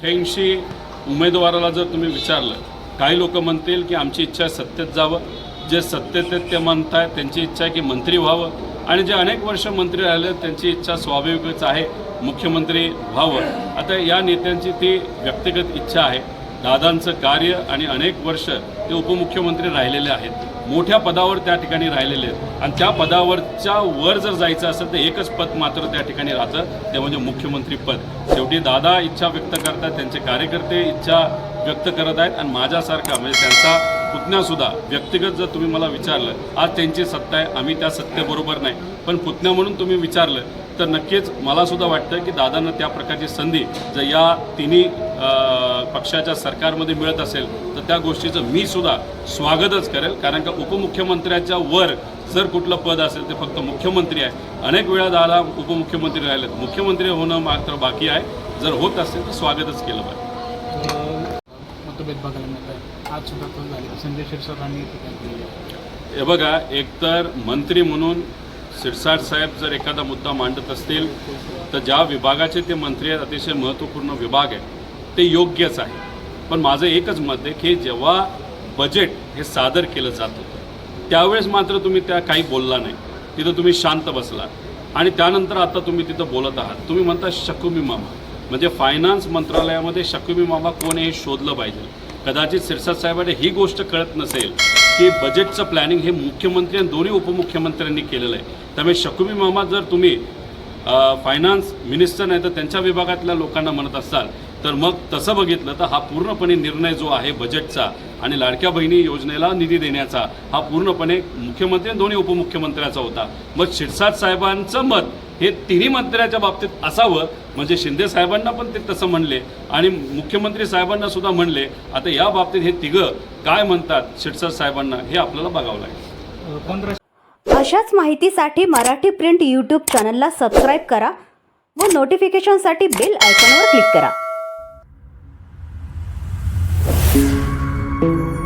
अठ्ठ्याऐंशी उमेदवाराला जर तुम्ही विचारलं काही लोक म्हणतील की आमची इच्छा आहे सत्तेत जावं. जे सत्तेत आहेत ते आहेत त्यांची इच्छा आहे की मंत्री व्हावं. आणि जे अनेक वर्ष मंत्री राहिले त्यांची इच्छा स्वाभाविकच आहे मुख्यमंत्री व्हावं. आता या नेत्यांची ती व्यक्तिगत इच्छा आहे. दादांचं कार्य आणि अनेक वर्ष ते उपमुख्यमंत्री राहिलेले आहेत. मोठ्या पदावर त्या ठिकाणी राहिलेले आहेत. आणि त्या पदावरच्या वर जर जायचं असेल तर एकच पद मात्र त्या ठिकाणी राहतं. ते म्हणजे मुख्यमंत्री पद. शेवटी दादा इच्छा व्यक्त करतात त्यांचे कार्यकर्ते इच्छा व्यक्त करत आहेत. आणि माझ्यासारखा म्हणजे त्यांचा पुतण्यासुद्धा व्यक्तिगत जर तुम्ही मला विचारलं आज त्यांची सत्ता आहे आम्ही त्या सत्तेबरोबर नाही. पण पुतण्या म्हणून तुम्ही विचारलं तर नक्कीच मलासुद्धा वाटतं की दादांना त्या प्रकारची संधी जर या तिन्ही पक्षाच्या सरकारमध्ये मिळत असेल तर त्या गोष्टीचं मी सुद्धा स्वागतच करेल. कारण का उपमुख्यमंत्र्याच्या वर जर कुठलं पद असेल ते फक्त मुख्यमंत्री आहे. अनेक वेळा दादा उपमुख्यमंत्री राहिलेत. मुख्यमंत्री होणं मात्र बाकी आहे. जर होत असेल तर स्वागतच केलं पाहिजे. मतभेद बघायला मिळतात. आज सुद्धा तो झाले. संजय शिरसाटांनी टीका केली? आहे. हे बघा एकतर मंत्री म्हणून सिरसाट साहेब जर एखादा मुद्दा मांडत असतील तर ज्या विभागाचे ते मंत्री आहेत अतिशय महत्त्वपूर्ण विभाग आहे ते योग्यच आहे. पण माझं एकच मत आहे की जेव्हा बजेट हे सादर केलं जात होतं त्यावेळेस मात्र तुम्ही त्या काही बोलला नाही. तिथं तुम्ही शांत बसला. आणि त्यानंतर आता तुम्ही तिथं बोलत आहात. तुम्ही म्हणता शकुमी मामा. म्हणजे फायनान्स मंत्रालयामध्ये शकुमी मामा कोण हे शोधलं पाहिजे. कदाचित सिरसाट साहेबांना ही गोष्ट कळत नसेल की बजेटचं प्लॅनिंग हे मुख्यमंत्री आणि दोन्ही उपमुख्यमंत्र्यांनी केलेलं आहे. त्यामुळे शकुमी मामा जर तुम्ही फायनान्स मिनिस्टर नाही तर त्यांच्या विभागातल्या लोकांना म्हणत असाल तर मग तसं बघितलं तर हा पूर्णपणे निर्णय जो आहे बजेटचा आणि लाडक्या बहिणी योजनेला निधी देण्याचा हा पूर्णपणे मुख्यमंत्री आणि दोन्ही उपमुख्यमंत्र्याचा होता. मग शिरसाट साहेबांचं मत हे तिन्ही मंत्र्याच्या बाबतीत असावं. म्हणजे शिंदे साहेबांना पण ते तसं म्हणले आणि मुख्यमंत्री साहेबांना सुद्धा म्हणले. आता या बाबतीत हे तिघं काय म्हणतात शिरसाट साहेबांना हे आपल्याला बघावं लागेल. अशाच माहितीसाठी मराठी प्रिंट यूट्यूब चॅनलला सबस्क्राईब करा व नोटिफिकेशनसाठी बेल आयकॉनवर क्लिक करा. thank you